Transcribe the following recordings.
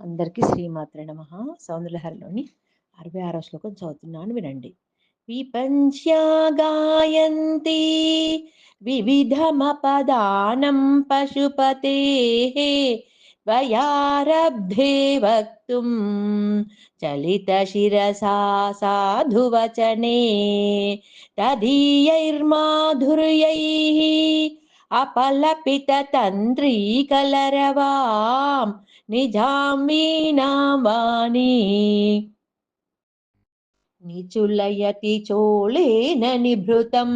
అందరికీ శ్రీమాత్రే నమ సౌందర్యహరిలోని అరవై ఆరో శ్లోకం చదువుతున్నాను వినండి విపంచ్యా గాయంతి వివిధమపదానం పశుపతే त्वयारब्धे वक्तुं चलितशिरसा साधुवचने तदीयैर्माधुर्यैः అపలపిత తండ్రి కలరవాం నిజామీనాం నిచులయతి చోళేన నిభృతం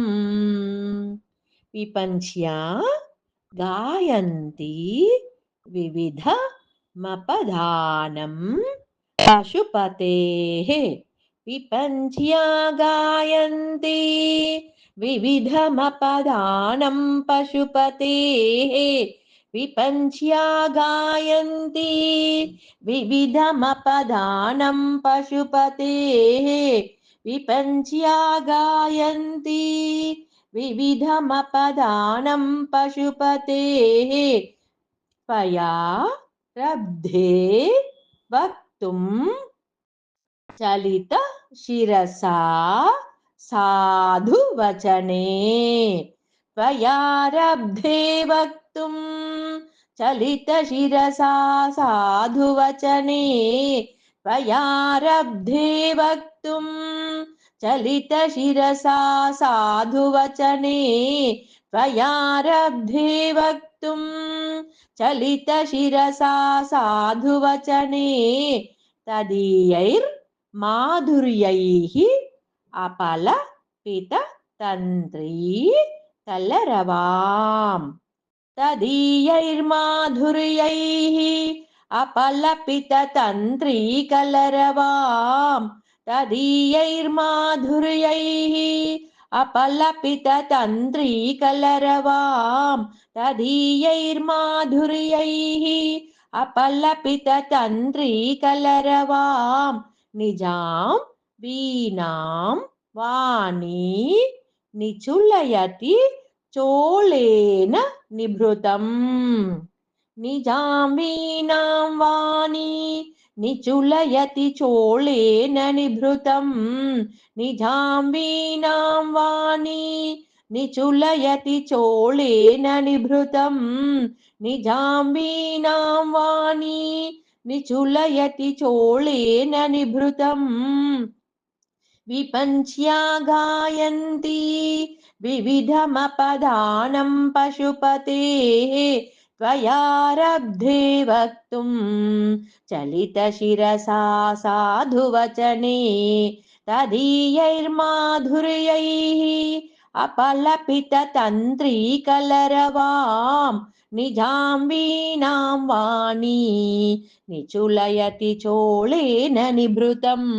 విపంచ్యా గాయంతి వివిధ మపదానం. పశుపతే విపంచ్యా గాయంతి. विविधमपदानं पशुपतेः विपञ्च्या गायन्ति विविधमपदानं पशुपतेः विपञ्च्या गायन्ति विविधमपदानं पशुपतेः। त्वया रब्धे वक्तुं चलितशिरसा साधुवचने त्वया रब्धे वक्तुं चलितशिरसा साधुवचने त्वया रब्धे वक्तुं चलितशिरसा साधुवचने त्वया रब्धे वक्तुं चलितशिरसा साधुवचने तदीयैर्माधुर्यैः अपलपिततन्त्री कलरवाम् तदीयैर्माधुर्यैः अपलपिततन्त्री कलरवाम् तदीयैर्माधुर्यैः अपलपिततन्त्री कलरवां तदीयैर्माधुर्यैः अपलपिततन्त्री कलरवां निजां వీణాం వాణి నిచులయతి చోళేన నిభృతం నిజాం వీణాం వాణి నిచులయతి చోళేన నిభృతం నిజాం వీణాం వాణి నిచులయతి చోళేన నిభృతం నిజాం వీణాం వాణి నిచులయతి చోళేన నిభృతం विपञ्च्या गायन्ति विविधमपदानं पशुपतेः त्वयारब्धे वक्तुं चलितशिरसा साधुवचने तदीयैर्माधुर्यैः अपलपिततन्त्रीकलरवां निजां वीणां वाणी निचुलयति चोळेन निभृतम्